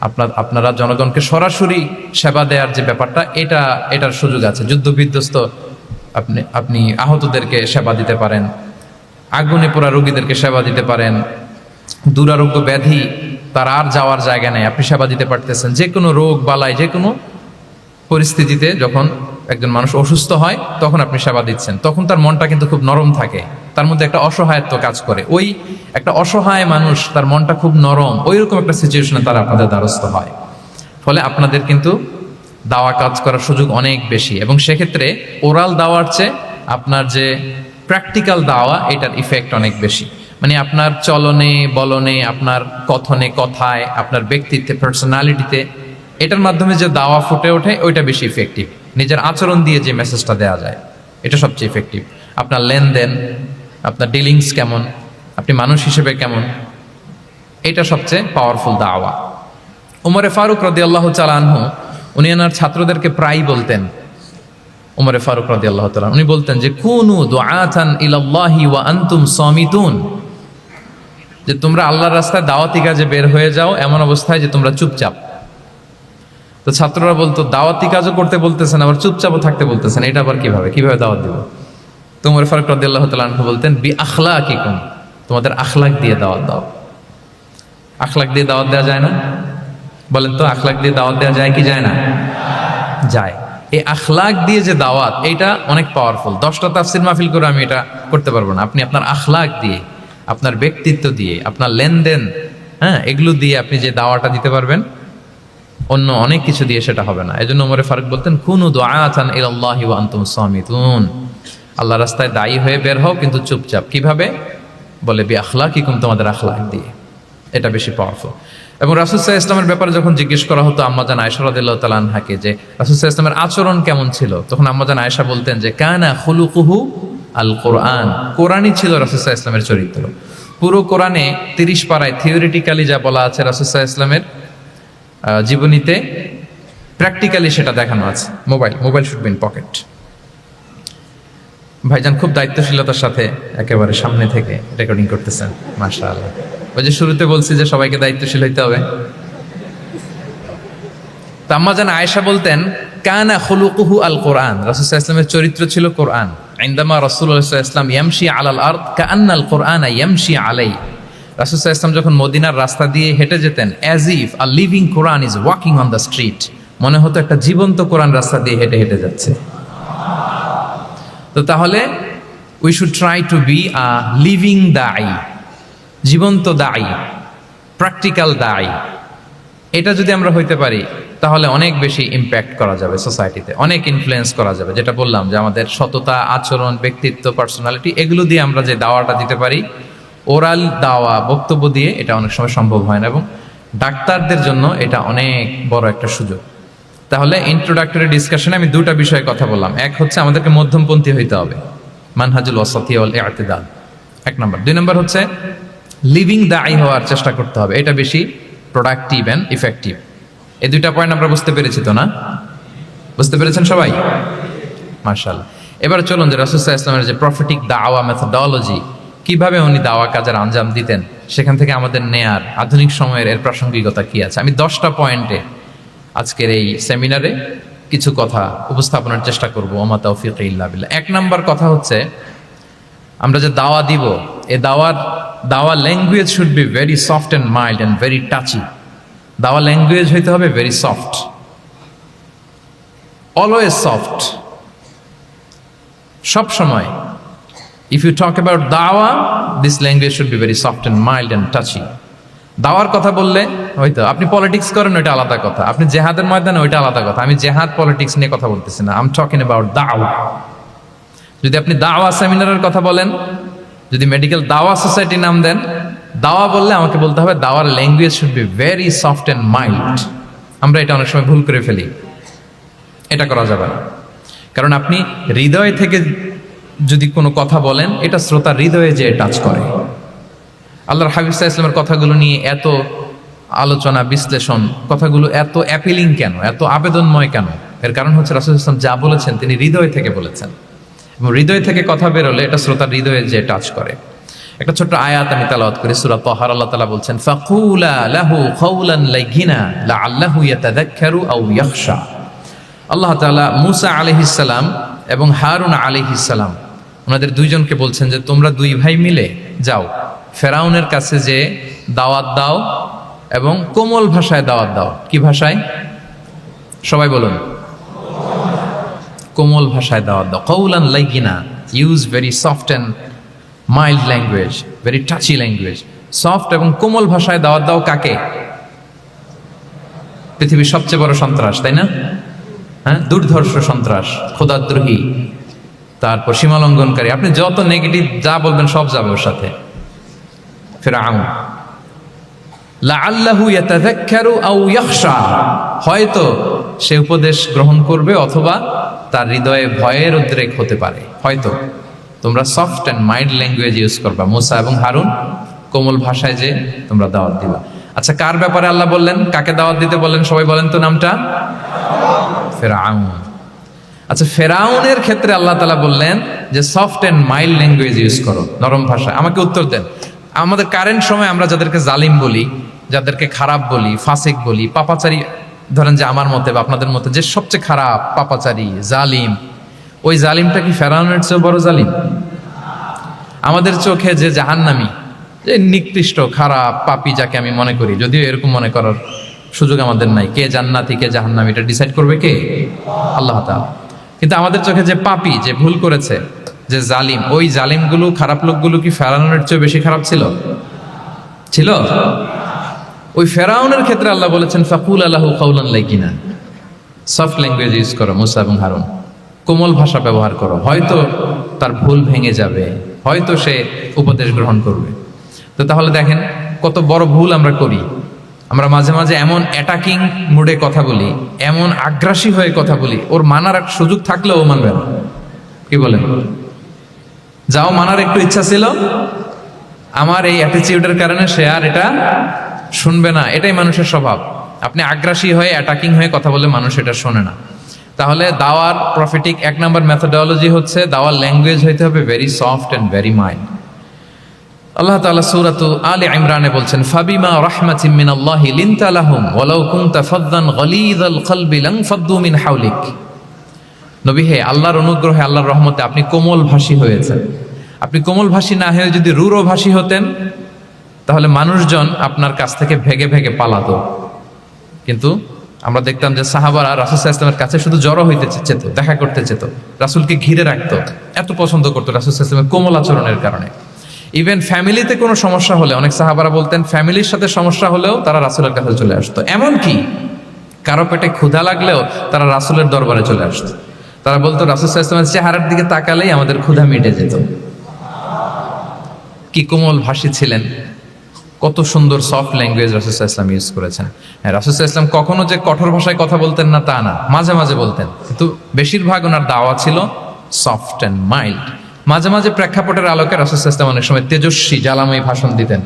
আপনার, আপনারা জনগণকে সরাসরি সেবা দেওয়ার যে ব্যাপারটা, এটা, এটার সুযোগ আছে। যুদ্ধ বিধ্বস্ত আপনি আপনি আহতদেরকে সেবা দিতে পারেন। আগুনে পোড়া রোগীদেরকে সেবা দিতে পারেন। দুরারোগ্য ব্যাধি, তার আর যাওয়ার জায়গা নেই। আপনি সেবা দিতে পারতেছেন। যে কোনো রোগ, বালাই, যে কোনো পরিস্থিতিতে যখন একজন মানুষ অসুস্থ হয়, তখন আপনি সেবা দিচ্ছেন। তখন তার মনটা কিন্তু খুব নরম থাকে। তার মধ্যে একটা অসহায়ত্ব কাজ করে। ওই একটা অসহায় মানুষ তার মনটা খুব নরম ওই রকম একটা সিচুয়েশনে তারা আপনাদের দ্বারস্থ হয়। ফলে আপনাদের কিন্তু দাওয়া কাজ করার সুযোগ অনেক বেশি এবং সেক্ষেত্রে ওরাল দাওয়ার চেয়ে আপনার যে প্র্যাকটিক্যাল দাওয়া, এটার ইফেক্ট অনেক বেশি। মানে আপনার চলনে, বলনে, আপনার কথনে, কথায়, আপনার ব্যক্তিত্বে পার্সোনালিটিতে এটার মাধ্যমে যে দাওয়া ফুটে ওঠে, ওইটা বেশি ইফেক্টিভ নিজের আচরণ দিয়ে যে মেসেজটা দেওয়া যায়, এটা সবচেয়ে ইফেক্টিভ আপনার লেনদেন আপনার ডিলিংস কেমন? আপনি মানুষ হিসেবে কেমন? এটা সবচেয়ে পাওয়ারফুল দাওয়া। উমরে ফারুক রদি আল্লাহ চালানহু উনি ওনার ছাত্রদেরকে প্রায় বলতেন, উমরে ফারুক রদি আল্লাহ তালান উনি বলতেন যে, কুনু দুআতান ইলাল্লাহি ওয়া আনতুম সামিতুন। যে, তোমরা আল্লাহর রাস্তায় দাওয়াতি কাজে বের হয়ে যাও এমন অবস্থায় যে, তোমরা চুপচাপ। তো ছাত্ররা বলতো, দাওয়াতি কাজও করতে বলতেছেন, আবার চুপচাপও থাকতে বলতেছেন। এটা আবার কীভাবে? কীভাবে দাওয়াত দিব? তোমার ফারুক রদি আল্লাহ তালান বলতেন, বি আখলা কি তোমাদের আখলাক দিয়ে দাওয়াত দাও। আখলাক দিয়ে দাওয়াত দেওয়া যায় না? বলেন তো, আখলাক দিয়ে দাওয়াত দেওয়া যায় কি যায় না? যায়। এই আখলাক দিয়ে যে দাওয়াত এটা অনেক পাওয়ারফুল দশটা তাফসির মাহফিল করে আমি এটা করতে পারব না। আপনি আপনার আখলাক দিয়ে, আপনার ব্যক্তিত্ব দিয়ে, আপনার লেনদেন হ্যাঁ এগুলো দিয়ে আপনি যে দাওয়াটা দিতে পারবেন, অন্য অনেক কিছু দিয়ে সেটা হবে না। এই জন্য ফারুক বলতেন, কুনু দোয়াতান ইলাল্লাহি ওয়া আনতুম সামিতুন। আল্লাহ রাস্তায় দায়ী হয়ে বের হও, কিন্তু চুপচাপ। কীভাবে? বলে, বি আখলাকিকুম তোমাদের আখলাক দিয়ে। এটা বেশি পাওয়ারফুল এবং রাসুসাহ ইসলামের ব্যাপারে যখন জিজ্ঞেস করা হতো আম্মাজান আয়সা রদুল্লাহ তালানহাকে যে রাসুসাহ ইসলামের আচরণ কেমন ছিল? তখন আম্মাজান আয়সা বলতেন যে, কানা খুলুকুহু আল কোরআন কোরআনই ছিল রাসুসাহ ইসলামের চরিত্র। পুরো কোরআনে তিরিশ পাড়ায় থিওরিটিক্যালি যা বলা আছে রাসুসাহ ইসলামের জীবনীতে প্র্যাকটিক্যালি সেটা দেখানো আছে। Mobile mobile should be in pocket ভাইজান খুব দায়িত্বশীলতার সাথে একেবারে সামনে থেকে রেকর্ডিং করতেছেন মাশা আল্লাহ ওই যে শুরুতে বলছি যে সবাইকে দায়িত্বশীল হইতে হবে। তাম্মাজান আয়েশা বলতেন, কানা খুলুকুহু আল কোরআন। ইসলামের চরিত্র ছিল কোরআন। আইন্দামা রসুল্লাহ ইসলাম ইয়ামশি আলাল আর্দ কান্নাল কোরআন ইয়ামশি আলাই। রাসুসাহ ইসলাম যখন মদিনার রাস্তা দিয়ে হেঁটে যেতেন as if a living Quran is walking on the street মনে হতো একটা জীবন্ত কোরআন রাস্তা দিয়ে হেঁটে হেঁটে যাচ্ছে। তো তাহলে we should try to be a living দায়ী জীবন্ত দায়ী প্র্যাকটিক্যাল দায়ী এটা যদি আমরা হইতে পারি, তাহলে অনেক বেশি ইম্প্যাক্ট করা যাবে সোসাইটিতে অনেক ইনফ্লুয়েন্স করা যাবে। যেটা বললাম যে আমাদের সততা, আচরণ, ব্যক্তিত্ব পার্সোনালিটি এগুলো দিয়ে আমরা যে দাওয়াটা দিতে পারি ওরাল দাওয়া, বক্তব্য দিয়ে এটা অনেক সময় সম্ভব হয় না এবং ডাক্তারদের জন্য এটা অনেক বড় একটা সুযোগ। তাহলে ইন্ট্রোডাক্টরি ডিসকাশনে আমি দুটা বিষয়ে কথা বললাম। এক হচ্ছে আমাদেরকে মধ্যমপন্থী হইতে হবে। মানহাজুল ওয়াসাতি ওয়াল ইআতিদাল এক নম্বর। দুই নম্বর হচ্ছে লিভিং দায়ী হওয়ার চেষ্টা করতে হবে। এটা বেশি প্রোডাক্টিভ অ্যান্ড ইফেক্টিভ এই দুইটা পয়েন্ট আমরা বুঝতে পেরেছি তো না? বুঝতে পেরেছেন সবাই? মার্শাল এবার চলুন যে রাসুসাহ ইসলামের যে প্রফিটিক দাওয়া মেথোডলজি কীভাবে উনি দাওয়া কাজের আঞ্জাম দিতেন, সেখান থেকে আমাদের নেয়ার আধুনিক সময়ের এর প্রাসঙ্গিকতা কি আছে? আমি দশটা পয়েন্টে আজকের এই সেমিনারে কিছু কথা উপস্থাপনের চেষ্টা করব, ওমা এক নাম্বার কথা হচ্ছে, আমরা যে দাওয়া দিব, এ দাওয়ার, dawah language should be very soft and mild and very touchy dawah language হইতে হবে ভেরি সফট অলওয়েজ সফট সব সময়। If you talk about dawah this language should be very soft and mild and touchy দাওয়ার কথা বললে হয়তো আপনি politics করেন, ওইটা আলাদা কথা। আপনি জেহাদের ময়দানে, ওইটা আলাদা কথা। আমি জেহাদ পলিটিক্স নিয়ে কথা বলতেছি না। আম টকিং অ্যাবাউট দাওয়া। যদি আপনি দাওয়া সেমিনারের কথা বলেন, যদি মেডিকেল দাওয়া সোসাইটি নাম দেন, দাওয়া বললে আমাকে বলতে হবে, দাওয়ার language should be very soft and mild আমরা এটা অনেক সময় ভুল করে ফেলি। এটা করা যাবে না। কারণ আপনি হৃদয় থেকে যদি কোনো কথা বলেন, এটা শ্রোতা হৃদয়ে যে টাচ করে। আল্লাহর হাবিব ইসলামের কথাগুলো নিয়ে এত আলোচনা, বিশ্লেষণ, কথাগুলো এত অ্যাপিলিং কেন? এত আবেদনময় কেন? এর কারণ হচ্ছে রাসুল ইসলাম যা বলেছেন তিনি হৃদয় থেকে বলেছেন। এবং হৃদয় থেকে কথা বেরোলে এটা শ্রোতার হৃদয়ে যে টাচ করে। একটা ছোট্ট আয়াত আমি তালাওয়াত করি, সূরা তাহার আল্লাহ তাআলা বলছেন, ফাকুলা লাহু কাওলান লাইগিনা লাআল্লাহু ইয়াতাযাক্কারু আও ইয়াখশা। আল্লাহ তাআলা মুসা আলাইহিস সালাম এবং হারুন আলাইহিস সালাম, ওনাদের দুইজনকে বলছেন যে, তোমরা দুই ভাই মিলে যাও ফেরাউনের কাছে যে দাওয়াত দাও এবং কোমল ভাষায় দাওয়াত দাও। কি ভাষায়? সবাই বলুন। কোমল ভাষায় দাওয়াত দাও। কৌলান লাইগিনা use very soft and mild language very touchy language soft এবং কোমল ভাষায় দাওয়াত দাও কাকে? পৃথিবীর সবচেয়ে বড় সন্ত্রাস, তাই না? হ্যাঁ? দুর্ধর্ষ সন্ত্রাস খোদাদ্রোহী তারপর সীমালঙ্ঘনকারী। আপনি যত নেগেটিভ যা বলবেন সব যাবে ওর সাথে। ফেরাউন। লাআল্লাহু ইয়াতাযাক্কারু আও ইয়াখশা। হয়তো সে উপদেশ গ্রহণ করবে অথবা তার হৃদয়ে ভয়ের উদ্রেক হতে পারে। হয়তো। তোমরা soft and mild language use করবা। মুসা এবং হারুন, কোমল ভাষায় যে তোমরা দাওয়াত দিবা। আচ্ছা কার ব্যাপারে আল্লাহ বললেন? কাকে দাওয়াত দিতে বললেন সবাই বলেন তো নামটা? ফেরাউন। আচ্ছা ফেরাউনের ক্ষেত্রে আল্লাহ তালা বললেন যে, soft and mild language use করো, নরম ভাষা আমাকে উত্তর দেন। আমাদের কারেন্ট সময় আমরা যাদেরকে জালিম বলি, যাদেরকে খারাপ বলি, ফাসিক বলি, পাপাচারী, ধরেন যে আমার মতে বা আপনাদের মতে, যে সবচেয়ে খারাপ, পাপাচারী, জালিম, ওই জালিমটা কি ফেরানোর চেয়ে বড় জালিম? আমাদের চোখে যে জাহান্নামি, যে নিকৃষ্ট, খারাপ পাপি যাকে আমি মনে করি, যদিও এরকম মনে করার সুযোগ আমাদের নাই। কে জান্নাতি, কে জাহান্নামি, এটা ডিসাইড করবে কে? আল্লাহ তাআলা। কিন্তু আমাদের চোখে যে পাপি, যে ভুল করেছে যে জালিম, ওই জালিমগুলো, খারাপ লোকগুলো কি ফেরাউনের চেয়ে বেশি খারাপ ছিল? ছিল? ওই ফেরাউনের ক্ষেত্রে আল্লাহ বলেছেন ফাকুল আল্লাহু কাউলান লাইকিনা। সফট ল্যাঙ্গুয়েজ ইউজ করো, মুসা এবং হারুন। কোমল ভাষা ব্যবহার করো। হয়তো তার ভুল ভেঙে যাবে, হয়তো সে উপদেশ গ্রহণ করবে। তো তাহলে দেখেন, কত বড় ভুল আমরা করি। আমরা মাঝে মাঝে এমন অ্যাটাকিং মুডে কথা বলি, এমন আগ্রাসী হয়ে কথা বলি, ওর মানার সুযোগ থাকলেও মানবে না। কি বলেন? যাও মানার একটু ইচ্ছা ছিল। আমার এই অ্যাটিচিউডের কারণে সে আর এটা শুনবে না। এটাই মানুষের স্বভাব। আপনি আগ্রাসী হয়ে অ্যাটাকিং হয়ে কথা বলে মানুষ এটা শোনে না। তাহলে দাওয়ার প্রফিটিক এক নম্বর মেথোডোলজি হচ্ছে, দাওয়ার ল্যাঙ্গুয়েজ হইতে হবে very soft and very mild Allah তাআলা সূরাতু আলে ইমরানে বলছেন, ফাবিমা রাহমাতিন মিনাল্লাহি লিনতা লাহুম, ওয়ালাউ কুনতা ফাদদান গলিযাল কলবি লানফাদ্দু মিন হাওলিক। নবী, হে আল্লাহর অনুগ্রহে, আল্লাহর রহমতে আপনি কোমল ভাষী হয়েছেন। আপনি কোমল ভাষী না হয়ে যদি রূঢ় ভাষী হতেন, তাহলে মানুষজন আপনার কাছ থেকে ভেগে ভেগে পালাতো। কিন্তু আমরা দেখতাম যে সাহাবারা রাসুল ইসলামের কাছে শুধু জড়ো হইতে চেত, দেখা করতে চেত। রাসুলকে ঘিরে রাখতো, এত পছন্দ করতো রাসুল ইসলামের কোমল আচরণের কারণে। ইভেন ফ্যামিলিতে কোনো সমস্যা হলে, অনেক সাহাবারা বলতেন ফ্যামিলির সাথে সমস্যা হলেও তারা রাসুলের কাছে চলে আসতো। এমন কি কারও পেটে ক্ষুধা লাগলেও তারা রাসুলের দরবারে চলে আসতো। তারা বলতো, রাসুল ইসলামের চেহারার দিকে তাকালেই আমাদের ক্ষুধা মিটে যেত। কি কোমল ভাষী ছিলেন। কত সুন্দর সফট ল্যাঙ্গুয়েজ রাসুসাহ ইসলাম ইউজ করেছেন। হ্যাঁ ইসলাম কখনো যে কঠোর ভাষায় কথা বলতেন না তা না, মাঝে মাঝে বলতেন। কিন্তু বেশিরভাগ ওনার দাওয়া ছিল সফট অ্যান্ড মাইল্ড মাঝে মাঝে প্রেক্ষাপটের আলোকে রাসুসাহ ইসলাম অনেক সময় তেজস্বী, জ্বালাময়ী ভাষণ দিতেন।